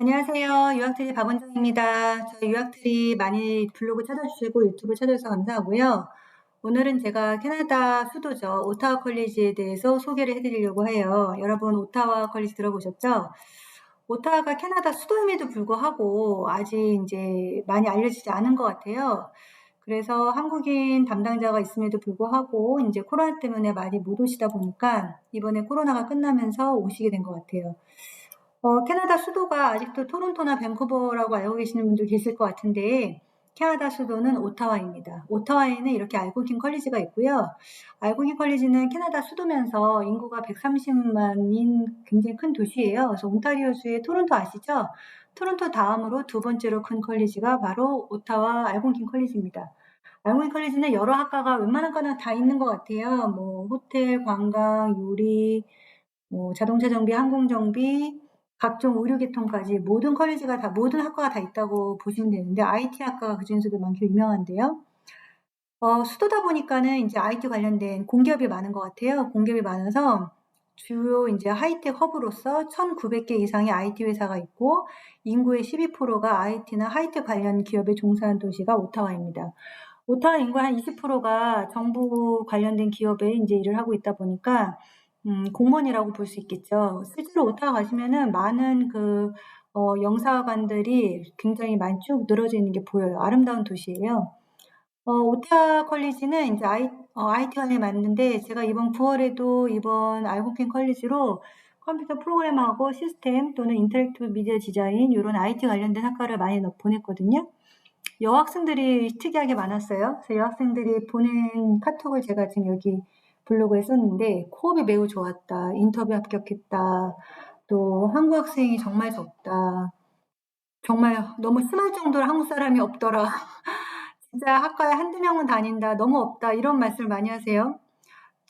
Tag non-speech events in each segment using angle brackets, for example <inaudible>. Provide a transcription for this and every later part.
안녕하세요. 유학트리 박원정입니다. 저희 유학트리 많이 블로그 찾아주시고 유튜브 찾아주셔서 감사하고요. 오늘은 제가 캐나다 수도죠. 오타와 컬리지에 대해서 소개를 해드리려고 해요. 여러분 오타와 컬리지 들어보셨죠? 오타와가 캐나다 수도임에도 불구하고 아직 이제 많이 알려지지 않은 것 같아요. 그래서 한국인 담당자가 있음에도 불구하고 이제 코로나 때문에 많이 못 오시다 보니까 이번에 코로나가 끝나면서 오시게 된 것 같아요. 어, 캐나다 수도가 아직도 토론토나 밴쿠버라고 알고 계시는 분들 계실 것 같은데 캐나다 수도는 오타와입니다. 오타와에는 이렇게 알고긴 컬리지가 있고요. 알고긴 컬리지는 캐나다 수도면서 인구가 130만인 굉장히 큰 도시예요. 그래서 온타리오주의 토론토 아시죠? 토론토 다음으로 두 번째로 큰 컬리지가 바로 오타와 알고긴 컬리지입니다. 알고긴 컬리지는 여러 학과가 웬만한 과는 다 있는 것 같아요. 뭐 호텔, 관광, 요리, 뭐 자동차 정비, 항공 정비, 각종 의료계통까지 모든 컬리지가 다 모든 학과가 다 있다고 보시면 되는데 IT 학과가 그 중에서도 많게 유명한데요. 어, 수도다 보니까는 이제 IT 관련된 공기업이 많은 것 같아요. 공기업이 많아서 주요 이제 하이텍 허브로서 1,900개 이상의 IT 회사가 있고 인구의 12%가 IT나 하이텍 관련 기업에 종사한 도시가 오타와입니다. 오타와 인구 한 20%가 정부 관련된 기업에 이제 일을 하고 있다 보니까 음, 공무원이라고 볼 수 있겠죠. 실제로 오타와 가시면은 많은 그 어, 영사관들이 굉장히 많이 쭉 늘어져 있는 게 보여요. 아름다운 도시예요. 어, 오타 컬리지는 이제 아이, 어, IT관에 맞는데 제가 이번 9 월에도 이번 알고켄 컬리지로 컴퓨터 프로그램하고 시스템 또는 인터랙티브 미디어 디자인 이런 IT 관련된 학과를 많이 넣- 보냈거든요. 여학생들이 특이하게 많았어요. 그래서 여학생들이 보낸 카톡을 제가 지금 여기 블로그에 썼는데 코업이 매우 좋았다. 인터뷰 합격했다. 또 한국 학생이 정말 적다. 정말 너무 심할 정도로 한국 사람이 없더라. <laughs> 진짜 학과에 한두 명은 다닌다. 너무 없다. 이런 말씀을 많이 하세요.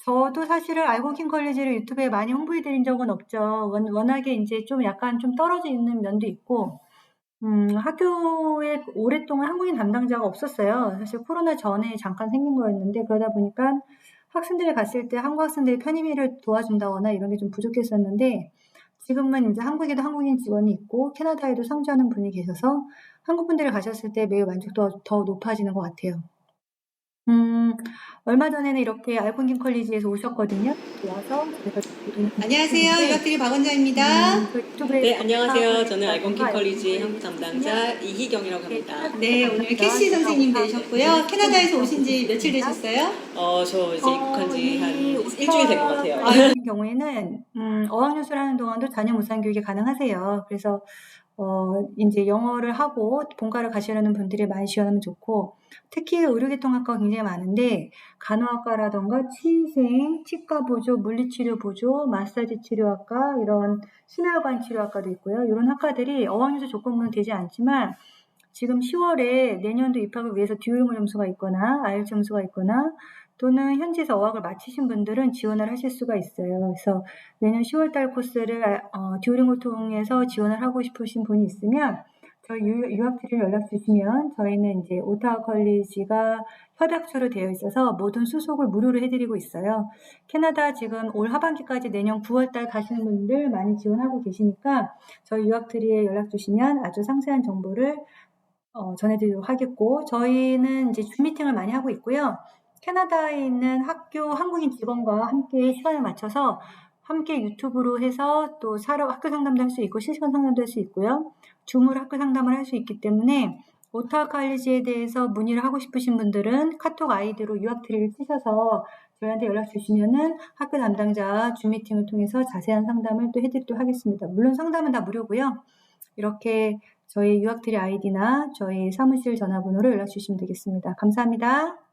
저도 사실은 알고긴 컬리지를 유튜브에 많이 홍보해 드린 적은 없죠. 원, 워낙에 이제 좀 약간 좀 떨어져 있는 면도 있고, 음, 학교에 오랫동안 한국인 담당자가 없었어요. 사실 코로나 전에 잠깐 생긴 거였는데, 그러다 보니까 학생들이 갔을 때 한국 학생들이 편입을 도와준다거나 이런 게 좀 부족했었는데, 지금은 이제 한국에도 한국인 직원이 있고, 캐나다에도 상주하는 분이 계셔서 한국 분들이 가셨을 때 매우 만족도가 더 높아지는 것 같아요. 음, 얼마 전에는 이렇게 알콘긴 컬리지에서 오셨거든요. 와서 제가 안녕하세요. 유학들이 박원장입니다. 음, 그 유튜브에 네, 안녕하세요. 저는 아, 알곤키 아, college의 아, 한국 담당자 이희경이라고 합니다. 네, 오늘 캐시 선생님 되셨고요. 캐나다에서 오신 지 며칠 되셨어요? 어, 저 이제 입국한 지한이 일주일 된 것 같아요. 오타 같은 경우에는 음, 어학연수를 하는 동안도 자녀 무상 교육이 가능하세요. 그래서 어, 이제 영어를 하고 본가를 가시려는 분들이 많이 지원하면 좋고 특히 의료계통학과가 굉장히 많은데 간호학과라던가 치생, 치과 보조, 물리치료 보조, 마사지 치료학과 이런 심혈관 치료학과도 있고요. 이런 학과들이 어학연수 조건부는 되지 않지만 지금 10월에 내년도 입학을 위해서 듀오링고 점수가 있거나 아이엘츠 점수가 있거나 또는 현지에서 어학을 마치신 분들은 지원을 하실 수가 있어요. 그래서 내년 10월 달 코스를 어, 듀오링고 통해서 지원을 하고 싶으신 분이 있으면 저희 유, 유학지를 연락 주시면 저희는 이제 오타와 컬리지가 협약처로 되어 있어서 모든 수속을 무료로 해드리고 있어요. 캐나다 지금 올 하반기까지 내년 9월 달 가시는 분들 많이 지원하고 계시니까 저희 유학트리에 연락 주시면 아주 상세한 정보를 어, 전해드리도록 하겠고 저희는 이제 줌 미팅을 많이 하고 있고요. 캐나다에 있는 학교 한국인 직원과 함께 시간을 맞춰서 함께 유튜브로 해서 또 사러 학교 상담도 할 수 있고 실시간 상담도 할 수 있고요. 줌으로 학교 상담을 할 수 있기 때문에 오타와 칼리지에 대해서 문의를 하고 싶으신 분들은 카톡 아이디로 유학트리를 치셔서 저희한테 연락 주시면은 학교 담당자 줌 미팅을 통해서 자세한 상담을 또 해드리도록 하겠습니다. 물론 상담은 다 무료고요. 이렇게 저희 유학트리 아이디나 저희 사무실 전화번호로 연락 주시면 되겠습니다. 감사합니다.